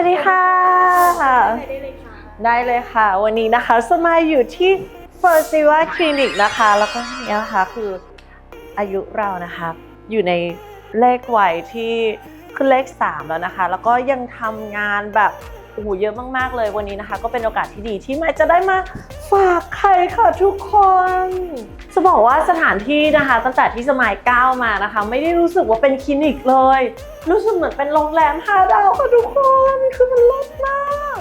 วัสดีค่ะได้เลยค่ะ ได้เลยค่ะ วันนี้นะคะสมายอยู่ที่ f i r s t i v a Clinic นะคะ แล้วก็นี่นะคะคืออายุเรานะคะ อยู่ในเลขวัยที่ขึ้นเลข 3 แล้วนะคะ แล้วก็ยังทำงานแบบโอ้โหเยอะมากๆเลยวันนี้นะคะ ก็เป็นโอกาสที่ดีที่ไม่จะได้มาฝากใครค่ะทุกคน จะบอกว่าสถานที่นะคะ ตั้งแต่ที่สมัยก้าวมานะคะ ไม่ได้รู้สึกว่าเป็นคลินิกเลย รู้สึกเหมือนเป็นโรงแรมห้าดาวค่ะทุกคน คือมันเลิศมาก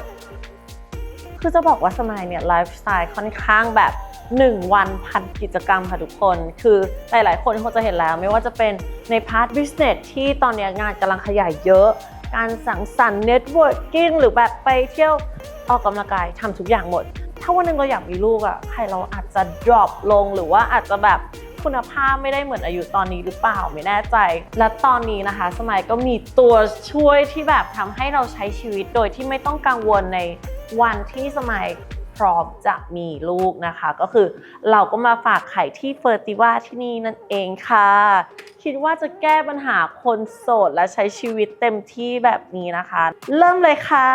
คือจะบอกว่าสมัยเนี่ยไลฟ์สไตล์ค่อนข้างแบบ 1 วันพันกิจกรรมค่ะทุกคน คือหลาย ๆ คนคงจะเห็นแล้ว ไม่ว่าจะเป็นในพาร์ทบิสเนสที่ตอนนี้งานกำลังขยายเยอะ การสังสรรค์เน็ตเวิร์กิ่งหรือแบบไปเที่ยวออกกำลังกายทำทุกอย่างหมด ถ้าวันหนึงเราอยากมีลูกอะ่ะใครเราอาจจะ drop ลงหรือว่าอาจจะแบบ คุณภาพไม่ได้เหมือนอายุตอนนี้หรือเปล่าไม่แน่ใจ และตอนนี้นะคะ สมัยก็มีตัวช่วยที่แบบทำให้เราใช้ชีวิตโดยที่ไม่ต้องกังวลในวันที่สมัยพร้อมจะมีลูกนะคะ ก็คือเราก็มาฝากไข่ที่เฟอร์ติว่าที่นี่นั่นเองค่ะ คิดว่าจะแก้ปัญหาคนโสดและใช้ชีวิตเต็มที่แบบนี้นะคะ เริ่มเลยค่ะ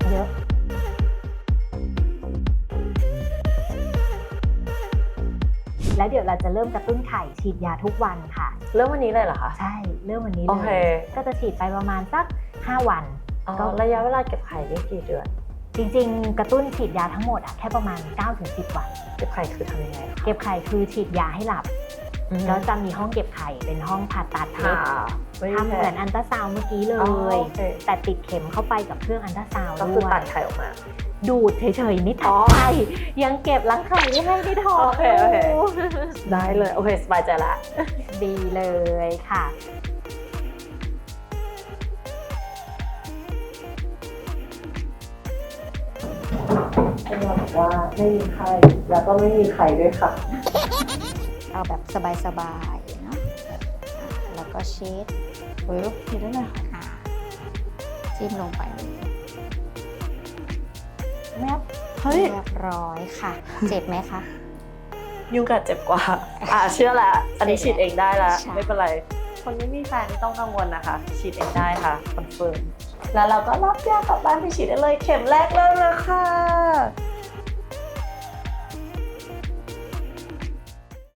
เล็กๆๆเยอะแล้วเดี๋ยวเราจะเริ่มกระตุ้นไข่ฉีดยาทุกวันค่ะ เริ่มวันนี้เลยเหรอคะใช่เริ่มวันนี้โอเลเคยก็จะฉีดไปประมาณสัก 5 วัน อ๋อก็ ระยะเวลาเก็บไข่ได้กี่เดือน จริง ๆ กระตุ้นฉีดยาทั้งหมดอะแค่ประมาณ 9-10 วัน เก็บไข่คือทำยังไงคะเก็บไข่คือฉีดยาให้หลับ อืมแล้วจะมีห้องเก็บไข่เป็นห้องผ่าตัดค่ะเล็ก ทำเหมือนอันตราซาวน์เมื่อกี้เลอ๋อยโอเค แต่ติดเข็มเข้าไปกับเครื่องอันตราซาวน์ก็ด้คือวยตัดไข่ออกมา ดูดเฉยๆนิดอ๋ถัอดไปยังเก็บรังไข่ไว้ให้ในท้องโอเคโอเค ยู่ได้เลยโอเคสบายใจละ ดีเลยค่ะ คุณหมอบอกว่าไม่มีไข่แล้วก็ไม่มีไข่ด้วยค่ะ เอาแบบสบาย ก็เช็ดปึ๊บเห็นแล้วนะอะจิ้มลงไปเลยแมบเฮ้ย เรียบร้อยค่ะ เจ็บไหมคะ ยุงกัดเจ็บกว่า อะเชื่อแล้วอันนี้ฉีดเองได้แล้วใช่ ไม่เป็นไร คนไม่มีแฟนไม่ต้องกังวลนะคะ ฉีดเองได้ค่ะคอนเฟิร์มแล้วเราก็รับยากลับบ้านไปฉีดได้เลยเข็มแรกเริ่มแล้วค่ะ